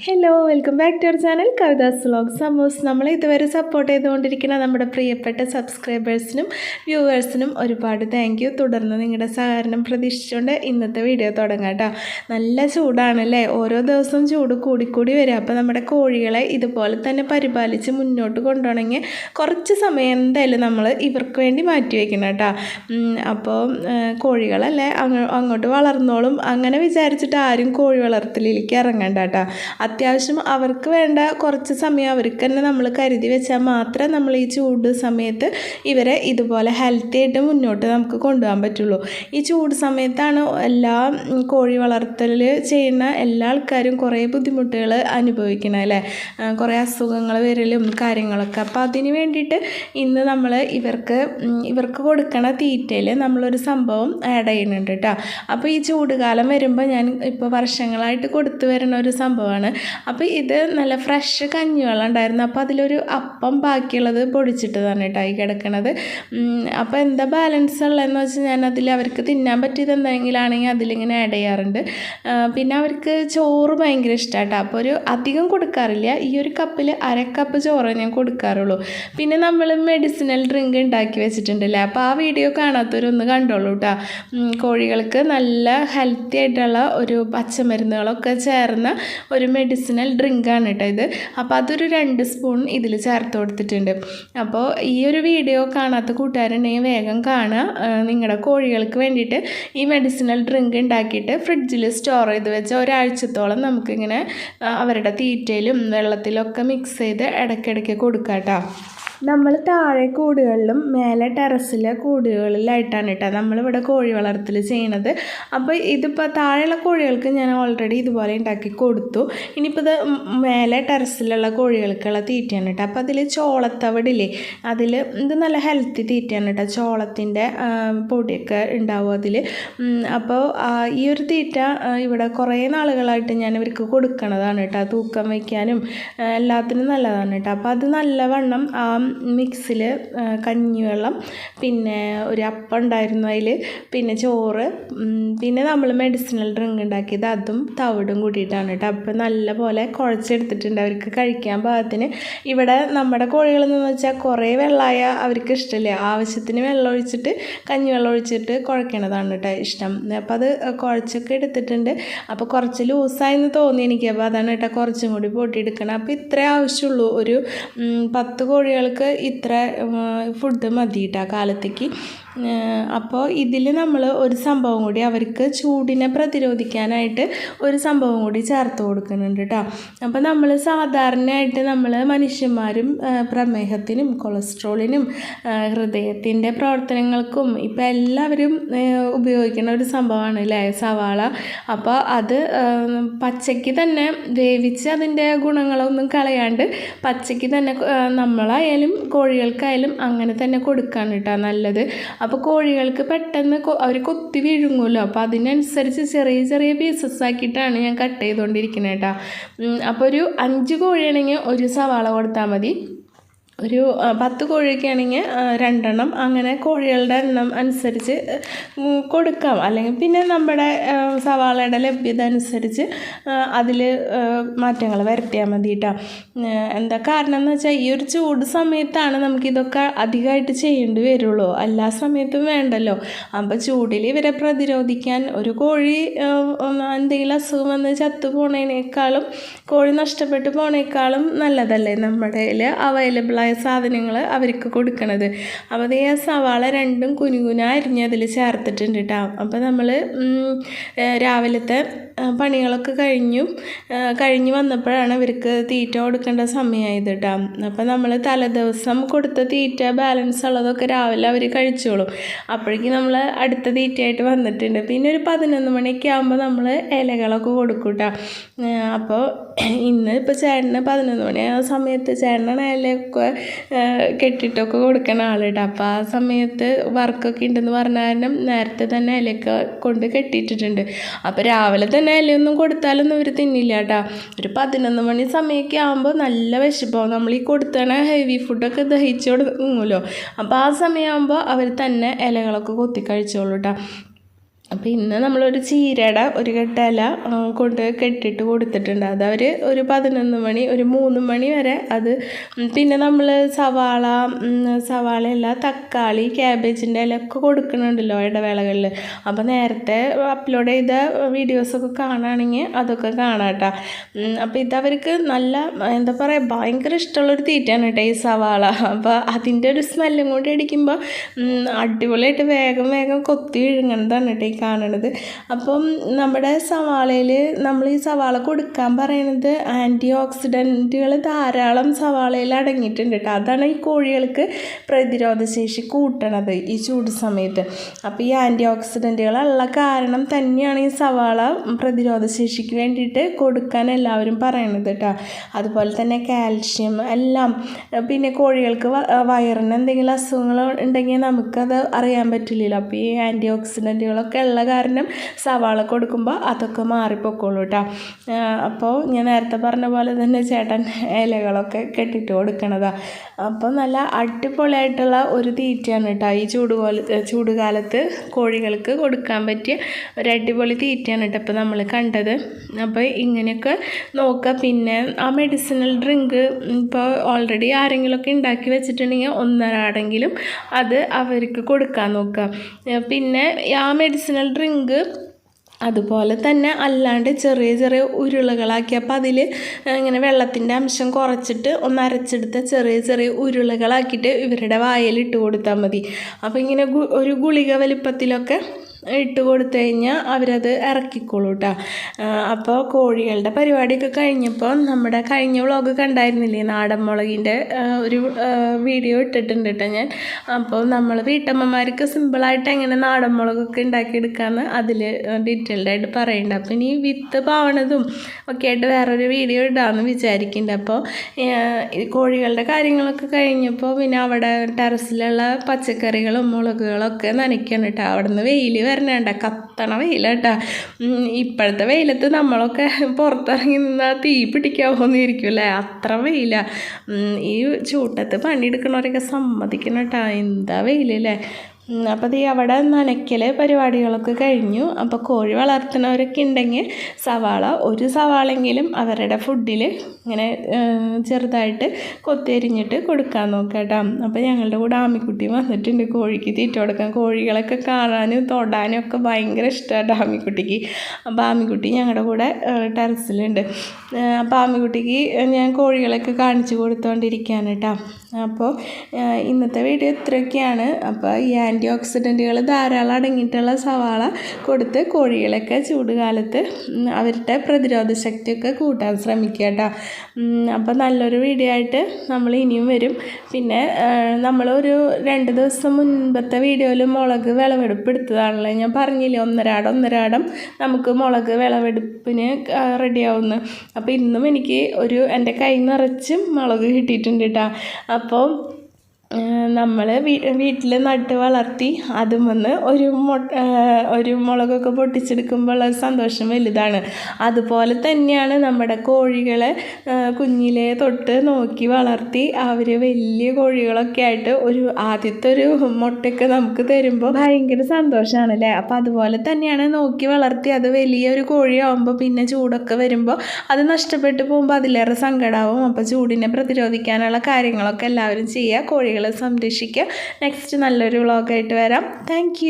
Hello welcome back to our channel Kavitha's vlog സമോസ് നമ്മൾ ഇതുവരെ support ചെയ്തുകൊണ്ടിരിക്കുന്ന നമ്മുടെ പ്രിയപ്പെട്ട സബ്സ്ക്രൈബേഴ്സിനും വ്യൂവേഴ്സിനും ഒരുപാട് താങ്ക് യു തുടർന്ന് നിങ്ങളുടെ സഹകരണം പ്രതീക്ഷിച്ചുകൊണ്ട് ഇന്നത്തെ വീഡിയോ തുടങ്ങാം കേട്ടോ നല്ല ചൂടാണല്ലേ? ഓരോ ദിവസവും ചൂട് കൂടിക്കൂടി വരിക അപ്പോൾ നമ്മുടെ കോഴികളെ ഇതുപോലെ തന്നെ പരിപാലിച്ച് മുന്നോട്ട് കൊണ്ടുപോകണമെങ്കിൽ കുറച്ച് സമയം എന്തായാലും നമ്മൾ ഇവർക്ക് വേണ്ടി മാറ്റി വയ്ക്കണം കേട്ടോ അപ്പോൾ കോഴികളല്ലേ അങ്ങോട്ട് വളർന്നോളും. അങ്ങനെ വിചാരിച്ചിട്ട് ആരും കോഴി വളർത്തലിലേക്ക് ഇറങ്ങണ്ട കേട്ടോ അത്യാവശ്യം അവർക്ക് വേണ്ട കുറച്ച് സമയം അവർക്ക് തന്നെ നമ്മൾ കരുതി വെച്ചാൽ മാത്രമേ നമ്മൾ ഈ ചൂട് സമയത്ത് ഇവരെ ഇതുപോലെ ഹെൽത്തി ആയിട്ട് മുന്നോട്ട് നമുക്ക് കൊണ്ടുപോകാൻ പറ്റുള്ളൂ. ഈ ചൂട് സമയത്താണ് എല്ലാ കോഴി വളർത്തലിൽ ചെയ്യുന്ന എല്ലാ ആൾക്കാരും കുറേ ബുദ്ധിമുട്ടുകൾ അനുഭവിക്കണം അല്ലേ? കുറേ അസുഖങ്ങൾ വരലും കാര്യങ്ങളൊക്കെ. അപ്പോൾ അതിന് വേണ്ടിയിട്ട് ഇന്ന് നമ്മൾ ഇവർക്ക് ഇവർക്ക് കൊടുക്കണ തീറ്റയിൽ നമ്മളൊരു സംഭവം ആഡ് ചെയ്യുന്നുണ്ട് കേട്ടോ. അപ്പോൾ ഈ ചൂടുകാലം വരുമ്പോൾ ഞാൻ ഇപ്പോൾ വർഷങ്ങളായിട്ട് കൊടുത്തു വരുന്ന ഒരു സംഭവമാണ് അപ്പോൾ ഇത് നല്ല ഫ്രഷ് കഞ്ഞിവെള്ളം ഉണ്ടായിരുന്നു അപ്പോൾ അതിലൊരു അപ്പം ബാക്കിയുള്ളത് പൊടിച്ചിട്ട് തന്നെ കേട്ടോ ഈ കിടക്കണത്. അപ്പോൾ എന്താ ബാലൻസ് ഉള്ളതെന്ന് വെച്ചാൽ ഞാൻ അതിൽ അവർക്ക് തിന്നാൻ പറ്റിയത് എന്തെങ്കിലാണെങ്കിൽ അതിലിങ്ങനെ ആഡ് ചെയ്യാറുണ്ട്. പിന്നെ അവർക്ക് ചോറ് ഭയങ്കര ഇഷ്ടമാട്ടോ അപ്പോൾ ഒരു അധികം കൊടുക്കാറില്ല. ഈ ഒരു കപ്പിൽ അര കപ്പ് ചോറ് ഞാൻ കൊടുക്കാറുള്ളൂ. പിന്നെ നമ്മൾ മെഡിസിനൽ ഡ്രിങ്ക് ഉണ്ടാക്കി വെച്ചിട്ടുണ്ടല്ലേ? അപ്പോൾ ആ വീഡിയോ കാണാത്തവരൊന്ന് കണ്ടോളൂ കേട്ടോ. കോഴികൾക്ക് നല്ല ഹെൽത്തി ആയിട്ടുള്ള ഒരു പച്ചമരുന്നുകളൊക്കെ ചേർന്ന ഒരു മെഡിസിനൽ ഡ്രിങ്കാണ് കേട്ടോ ഇത്. അപ്പോൾ അതൊരു രണ്ട് സ്പൂൺ ഇതിൽ ചേർത്ത് കൊടുത്തിട്ടുണ്ട്. അപ്പോൾ ഈ ഒരു വീഡിയോ കാണാത്ത കൂട്ടുകാരുണ്ടെങ്കിൽ വേഗം കാണുക. നിങ്ങളുടെ കോഴികൾക്ക് വേണ്ടിയിട്ട് ഈ മെഡിസിനൽ ഡ്രിങ്ക് ഉണ്ടാക്കിയിട്ട് ഫ്രിഡ്ജിൽ സ്റ്റോർ ചെയ്ത് വെച്ച് ഒരാഴ്ചത്തോളം നമുക്കിങ്ങനെ അവരുടെ തീറ്റയിലും വെള്ളത്തിലൊക്കെ മിക്സ് ചെയ്ത് ഇടയ്ക്കിടയ്ക്ക് കൊടുക്കാം കേട്ടോ. നമ്മൾ താഴെ കൂടുകളിലും മേലെ ടെറസിലെ കൂടുകളിലായിട്ടാണ് കേട്ടോ നമ്മളിവിടെ കോഴി വളർത്തൽ ചെയ്യണത്. അപ്പോൾ ഇതിപ്പോൾ താഴെയുള്ള കോഴികൾക്ക് ഞാൻ ഓൾറെഡി ഇതുപോലെ ഉണ്ടാക്കി കൊടുത്തു. ഇനിയിപ്പോൾ ഇത് മേലെ ടെറസിലുള്ള കോഴികൾക്കുള്ള തീറ്റയാണ് കേട്ടോ. അപ്പോൾ അതിൽ ചോളത്തവിടില്ലേ? അതിൽ ഇത് നല്ല ഹെൽത്തി തീറ്റയാണ് കേട്ടോ. ചോളത്തിന്റെ പൊടിയൊക്കെ ഉണ്ടാവും അതിൽ അപ്പോൾ ഈ ഒരു തീറ്റ ഇവിടെ കുറേ നാളുകളായിട്ട് ഞാൻ ഇവർക്ക് കൊടുക്കണതാണ് കേട്ടോ. തൂക്കം വയ്ക്കാനും എല്ലാത്തിനും നല്ലതാണ് കേട്ടോ. അപ്പോൾ അത് നല്ലവണ്ണം ആ മിക്സിൽ കഞ്ഞിവെള്ളം പിന്നെ ഒരു അപ്പം ഉണ്ടായിരുന്നു അതിൽ പിന്നെ ചോറ് പിന്നെ നമ്മൾ മെഡിസിനൽ ഡ്രിങ്ക് ഉണ്ടാക്കിയത് അതും തവിടും കൂട്ടിയിട്ടാണ് കേട്ടോ. അപ്പോൾ നല്ല പോലെ കുഴച്ചെടുത്തിട്ടുണ്ട് അവർക്ക് കഴിക്കാൻ പാകത്തിന്. ഇവിടെ നമ്മുടെ കോഴികളെന്ന് വെച്ചാൽ കുറേ വെള്ളമായ അവർക്ക് ഇഷ്ടമില്ല. ആവശ്യത്തിന് വെള്ളം ഒഴിച്ചിട്ട് കഞ്ഞിവെള്ളം ഒഴിച്ചിട്ട് കുഴക്കണതാണ് കേട്ടോ ഇഷ്ടം. അപ്പോൾ അത് കുഴച്ചൊക്കെ എടുത്തിട്ടുണ്ട്. അപ്പോൾ കുറച്ച് ലൂസായെന്ന് തോന്നി എനിക്ക്. അപ്പോൾ അതാണ് കേട്ടോ കുറച്ചും കൂടി പൊട്ടിയെടുക്കണം അപ്പോൾ ഇത്രേ ആവശ്യമുള്ളൂ. ഒരു പത്ത് കോഴികൾക്ക് ഇത്ര ഫുഡ് മതി കേട്ടോ കാലത്തേക്ക്. അപ്പോൾ ഇതിൽ നമ്മൾ ഒരു സംഭവം കൂടി അവർക്ക് ചൂടിനെ പ്രതിരോധിക്കാനായിട്ട് ഒരു സംഭവം കൂടി ചേർത്ത് കൊടുക്കുന്നുണ്ട് കേട്ടോ അപ്പോൾ നമ്മൾ സാധാരണയായിട്ട് നമ്മൾ മനുഷ്യന്മാരും പ്രമേഹത്തിനും കൊളസ്ട്രോളിനും ഹൃദയത്തിന്റെ പ്രവർത്തനങ്ങൾക്കും ഇപ്പം എല്ലാവരും ഉപയോഗിക്കുന്ന ഒരു സംഭവമാണ് അല്ലേ സവാള. അപ്പോൾ അത് പച്ചയ്ക്ക് തന്നെ വേവിച്ച് അതിന്റെ ഗുണങ്ങളൊന്നും കളയാണ്ട് പച്ചയ്ക്ക് തന്നെ നമ്മളായാലും കോഴികൾക്കായാലും അങ്ങനെ തന്നെ കൊടുക്കാണ് കേട്ടോ നല്ലത്. അപ്പോൾ കോഴികൾക്ക് പെട്ടെന്ന് അവർ കൊത്തി വീഴുങ്ങുമല്ലോ. അപ്പോൾ അതിനനുസരിച്ച് ചെറിയ ചെറിയ പീസസ് ആക്കിയിട്ടാണ് ഞാൻ കട്ട് ചെയ്തുകൊണ്ടിരിക്കുന്നത് കേട്ടോ അപ്പോൾ ഒരു അഞ്ച് കോഴിയാണെങ്കിൽ ഒരു സവാള കൊടുത്താൽ മതി. ഒരു പത്ത് കോഴിയൊക്കെ രണ്ടെണ്ണം. അങ്ങനെ കോഴികളുടെ എണ്ണം അനുസരിച്ച് കൊടുക്കാം. അല്ലെങ്കിൽ പിന്നെ നമ്മുടെ സവാളയുടെ ലഭ്യത അനുസരിച്ച് അതിൽ മാറ്റങ്ങൾ വരുത്തിയാൽ മതി കേട്ടോ എന്താ കാരണം എന്ന് വെച്ചാൽ ഈ ഒരു ചൂട് സമയത്താണ് നമുക്കിതൊക്കെ അധികമായിട്ട് ചെയ്യേണ്ടി വരുള്ളൂ. എല്ലാ സമയത്തും വേണ്ടല്ലോ. അപ്പോൾ ചൂടിൽ ഇവരെ പ്രതിരോധിക്കാൻ ഒരു കോഴി എന്തെങ്കിലും അസുഖം വന്ന് ചത്തു പോണേനേക്കാളും കോഴി നഷ്ടപ്പെട്ടു പോണേക്കാളും നല്ലതല്ലേ? നമ്മുടെ അവൈലബിൾ സാധനങ്ങൾ അവർക്ക് കൊടുക്കണത്. അപ്പോൾ അതേ സവാള രണ്ടും കുനുകുന അരിഞ്ഞ് അതിൽ ചേർത്തിട്ടുണ്ട് കേട്ടോ അപ്പോൾ നമ്മൾ രാവിലത്തെ പണികളൊക്കെ കഴിഞ്ഞു കഴിഞ്ഞ് വന്നപ്പോഴാണ് ഇവർക്ക് തീറ്റ കൊടുക്കേണ്ട സമയമായത് കേട്ടോ അപ്പോൾ നമ്മൾ തലേദിവസം കൊടുത്ത തീറ്റ ബാലൻസ് ഉള്ളതൊക്കെ രാവിലെ അവർ കഴിച്ചോളും. അപ്പോഴേക്കും നമ്മൾ അടുത്ത തീറ്റയായിട്ട് വന്നിട്ടുണ്ട്. പിന്നെ ഒരു പതിനൊന്ന് മണിയൊക്കെ ആകുമ്പോൾ നമ്മൾ ഇലകളൊക്കെ കൊടുക്കും കേട്ടോ അപ്പോൾ ഇന്ന് ഇപ്പോൾ ചേട്ടന് പതിനൊന്ന് മണി ആ സമയത്ത് ചേട്ടനാണ് ഇലയൊക്കെ കൊടുക്കുന്ന കൊടുക്കണ ആളുണ്ട് അപ്പോൾ ആ സമയത്ത് വർക്കൊക്കെ ഉണ്ടെന്ന് പറഞ്ഞ കാരണം നേരത്തെ തന്നെ ഇലയൊക്കെ കൊണ്ട് കെട്ടിയിട്ടിട്ടുണ്ട്. അപ്പോൾ രാവിലെ തന്നെ ഇലയൊന്നും കൊടുത്താലൊന്നും ഇവർ തിന്നില്ല കേട്ടോ. ഒരു പതിനൊന്ന് മണി സമയമൊക്കെ ആകുമ്പോൾ നല്ല വിശപ്പാവും. നമ്മൾ ഈ കൊടുത്തണ ഹെവി ഫുഡൊക്കെ ദഹിച്ചു കൊടുക്കുമല്ലോ അപ്പോൾ ആ സമയമാകുമ്പോൾ അവർ തന്നെ ഇലകളൊക്കെ കൊത്തി കഴിച്ചോളൂ കേട്ടോ. അപ്പോൾ ഇന്ന് നമ്മളൊരു ചീരയുടെ ഒരു കെട്ടല കൊണ്ട് കെട്ടിട്ട് കൊടുത്തിട്ടുണ്ട്. അത് അവർ ഒരു പതിനൊന്ന് മണി ഒരു മൂന്ന് മണി വരെ അത് പിന്നെ നമ്മൾ സവാള സവാള സവാളയല്ല തക്കാളി ക്യാബേജിന്റെ ഇലയൊക്കെ കൊടുക്കുന്നുണ്ടല്ലോ ഇടവേളകളിൽ അപ്പോൾ നേരത്തെ അപ്ലോഡ് ചെയ്ത വീഡിയോസൊക്കെ കാണുകയാണെങ്കിൽ അതൊക്കെ കാണാം കേട്ടോ അപ്പോൾ ഇതവർക്ക് നല്ല എന്താ പറയുക ഭയങ്കര ഇഷ്ടമുള്ളൊരു തീറ്റയാണ് കേട്ടോ ഈ സവാള. അപ്പോൾ അതിന്റെ ഒരു സ്മെല്ലും കൂടി അടിക്കുമ്പോൾ അടിപൊളിയായിട്ട് വേഗം വേഗം കൊത്തി വിഴുങ്ങണതാണ് കേട്ടോ കാണണത്. അപ്പം നമ്മുടെ സവാളയിൽ നമ്മൾ ഈ സവാള കൊടുക്കാൻ പറയണത് ആന്റി ഓക്സിഡന്റുകൾ ധാരാളം സവാളയിൽ അടങ്ങിയിട്ടുണ്ട് കേട്ടോ. അതാണ് ഈ കോഴികൾക്ക് പ്രതിരോധശേഷി കൂട്ടണത് ഈ ചൂട് സമയത്ത്. അപ്പോൾ ഈ ആന്റി ഓക്സിഡന്റുകളുള്ള കാരണം തന്നെയാണ് ഈ സവാള പ്രതിരോധശേഷിക്ക് വേണ്ടിയിട്ട് കൊടുക്കാൻ എല്ലാവരും പറയണത് കേട്ടോ. അതുപോലെ തന്നെ കാൽഷ്യം എല്ലാം. പിന്നെ കോഴികൾക്ക് വയറിന് എന്തെങ്കിലും അസുഖങ്ങൾ ഉണ്ടെങ്കിൽ നമുക്കത് അറിയാൻ പറ്റില്ലല്ലോ. അപ്പോൾ ഈ ആന്റി ഓക്സിഡന്റുകളൊക്കെ ഉള്ള കാരണം സവാള കൊടുക്കുമ്പോൾ അതൊക്കെ മാറിപ്പോക്കോളൂ കേട്ടോ അപ്പോൾ ഞാൻ നേരത്തെ പറഞ്ഞ പോലെ തന്നെ ചേട്ടൻ ഇലകളൊക്കെ കെട്ടിട്ട് കൊടുക്കണതാ. അപ്പോൾ നല്ല അടിപൊളിയായിട്ടുള്ള ഒരു തീറ്റയാണ് കേട്ടോ ഈ ചൂട് പോലെ ചൂടുകാലത്ത് കോഴികൾക്ക് കൊടുക്കാൻ പറ്റിയ ഒരു അടിപൊളി തീറ്റയാണ് കേട്ടോ ഇപ്പോൾ നമ്മൾ കണ്ടത്. അപ്പോൾ ഇങ്ങനെയൊക്കെ നോക്കുക പിന്നെ ആ മെഡിസിനൽ ഡ്രിങ്ക് ഇപ്പോൾ ഓൾറെഡി ആരെങ്കിലുമൊക്കെ ഉണ്ടാക്കി വെച്ചിട്ടുണ്ടെങ്കിൽ ഒന്നരാടെങ്കിലും അത് അവർക്ക് കൊടുക്കാൻ നോക്കുക പിന്നെ ആ മെഡിസിനൽ ഡ്രിങ്ക് അതുപോലെ തന്നെ അല്ലാണ്ട് ചെറിയ ചെറിയ ഉരുളകളാക്കി അപ്പോൾ അതിൽ ഇങ്ങനെ വെള്ളത്തിന്റെ അംശം കുറച്ചിട്ട് ഒന്ന് അരച്ചെടുത്ത ചെറിയ ചെറിയ ഉരുളകളാക്കിയിട്ട് ഇവരുടെ വായയിൽ ഇട്ട് കൊടുത്താൽ മതി. അപ്പോൾ ഇങ്ങനെ ഒരു ഗുളിക വലിപ്പത്തിലൊക്കെ ഇട്ട് കൊടുത്തു കഴിഞ്ഞാൽ അവരത് ഇറക്കിക്കോളൂ കേട്ടോ അപ്പോൾ കോഴികളുടെ പരിപാടിയൊക്കെ കഴിഞ്ഞപ്പോൾ നമ്മുടെ കഴിഞ്ഞ വ്ളോഗ് കണ്ടായിരുന്നില്ലേ? നാടൻ മുളകിന്റെ ഒരു വീഡിയോ ഇട്ടിട്ടുണ്ട് കേട്ടോ ഞാൻ. അപ്പോൾ നമ്മൾ വീട്ടമ്മമാർക്ക് സിമ്പിളായിട്ട് എങ്ങനെ നാടൻ മുളകൊക്കെ ഉണ്ടാക്കിയെടുക്കാമെന്ന് അതിൽ ഡീറ്റെയിൽഡ് ആയിട്ട് പറയുന്നുണ്ട് അപ്പോൾ ഇനി വിത്ത് പാവണതും ഒക്കെ ആയിട്ട് വേറൊരു വീഡിയോ ഇടാമെന്ന് വിചാരിക്കുന്നുണ്ട് അപ്പോൾ കോഴികളുടെ കാര്യങ്ങളൊക്കെ കഴിഞ്ഞപ്പോൾ പിന്നെ അവിടെ ടെറസിലുള്ള പച്ചക്കറികളും മുളകുകളൊക്കെ നനയ്ക്കണം കേട്ടോ അവിടെ നിന്ന് വെയിൽ വരണേണ്ട കത്തണ വെയിലാട്ടാ. ഇപ്പോഴത്തെ വെയിലത്ത് നമ്മളൊക്കെ പുറത്തിറങ്ങി നിന്നാൽ തീ പിടിക്കാൻ ഇരിക്കും അല്ലേ അത്ര വെയില. ഈ ചൂട്ടത്ത് പണിയെടുക്കണവരൊക്കെ സമ്മതിക്കണം കേട്ടോ എന്താ വെയിലല്ലേ? അപ്പോൾ ഈ അവിടെ നനയ്ക്കൽ പരിപാടികളൊക്കെ കഴിഞ്ഞു. അപ്പോൾ കോഴി വളർത്തുന്നവരൊക്കെ ഉണ്ടെങ്കിൽ സവാള ഒരു സവാളെങ്കിലും അവരുടെ ഫുഡിൽ ഇങ്ങനെ ചെറുതായിട്ട് കൊത്തിയരിഞ്ഞിട്ട് കൊടുക്കാൻ നോക്കാം അപ്പോൾ ഞങ്ങളുടെ കൂടെ ആമിക്കുട്ടി വന്നിട്ടുണ്ട് കോഴിക്ക് തീറ്റ കൊടുക്കാൻ. കോഴികളൊക്കെ കാണാനും തൊടാനും ഒക്കെ ഭയങ്കര ഇഷ്ടമാണ് ആമിക്കുട്ടിക്ക്. അപ്പോൾ ആമിക്കുട്ടി ഞങ്ങളുടെ കൂടെ ടെറസിലുണ്ട്. അപ്പോൾ ആമിക്കുട്ടിക്ക് ഞാൻ കോഴികളൊക്കെ കാണിച്ചു കൊടുത്തുകൊണ്ടിരിക്കുകയാണ് കേട്ടോ. അപ്പോൾ ഇന്നത്തെ വീഡിയോ ഇത്രയൊക്കെയാണ്. അപ്പോൾ ഈ ഓക്സിഡന്റുകൾ ധാരാളം അടങ്ങിയിട്ടുള്ള സവാള കൊടുത്ത് കോഴികളൊക്കെ ചൂടുകാലത്ത് അവരുടെ പ്രതിരോധ ശക്തിയൊക്കെ കൂട്ടാൻ ശ്രമിക്കുക കേട്ടോ. അപ്പോൾ നല്ലൊരു വീഡിയോ ആയിട്ട് നമ്മൾ ഇനിയും വരും. പിന്നെ നമ്മളൊരു രണ്ട് ദിവസം മുൻപത്തെ വീഡിയോയിൽ മുളക് വിളവെടുപ്പ് എടുത്തതാണല്ലോ ഞാൻ പറഞ്ഞില്ലേ ഒന്നരാടം ഒന്നരാടം നമുക്ക് മുളക് വിളവെടുപ്പിന് റെഡിയാവുന്നു. അപ്പോൾ ഇന്നും എനിക്ക് ഒരു എന്റെ കൈ നിറച്ചും മുളക് കിട്ടിയിട്ടുണ്ട് കേട്ടോ. അപ്പോൾ നമ്മൾ വീട്ടിൽ നട്ട് വളർത്തി അതും വന്ന് ഒരു ഒരു മുളകൊക്കെ പൊട്ടിച്ചെടുക്കുമ്പോൾ ഉള്ള സന്തോഷം വലുതാണ്. അതുപോലെ തന്നെയാണ് നമ്മുടെ കോഴികളെ കുഞ്ഞിലെ തൊട്ട് നോക്കി വളർത്തി അവർ വലിയ കോഴികളൊക്കെ ആയിട്ട് ഒരു ആദ്യത്തെ ഒരു മുട്ടയൊക്കെ നമുക്ക് തരുമ്പോൾ ഭയങ്കര സന്തോഷമാണ് അല്ലേ അപ്പോൾ അതുപോലെ തന്നെയാണ് നോക്കി വളർത്തി അത് വലിയൊരു കോഴിയാവുമ്പോൾ പിന്നെ ചൂടൊക്കെ വരുമ്പോൾ അത് നഷ്ടപ്പെട്ടു പോകുമ്പോൾ അതിലേറെ സങ്കടമാവും അപ്പോൾ ചൂടിനെ പ്രതിരോധിക്കാനുള്ള കാര്യങ്ങളൊക്കെ എല്ലാവരും ചെയ്യുക കോഴികളെ സംരക്ഷിക്കുക. നെക്സ്റ്റ് നല്ലൊരു വ്ളോഗായിട്ട് വരാം. താങ്ക്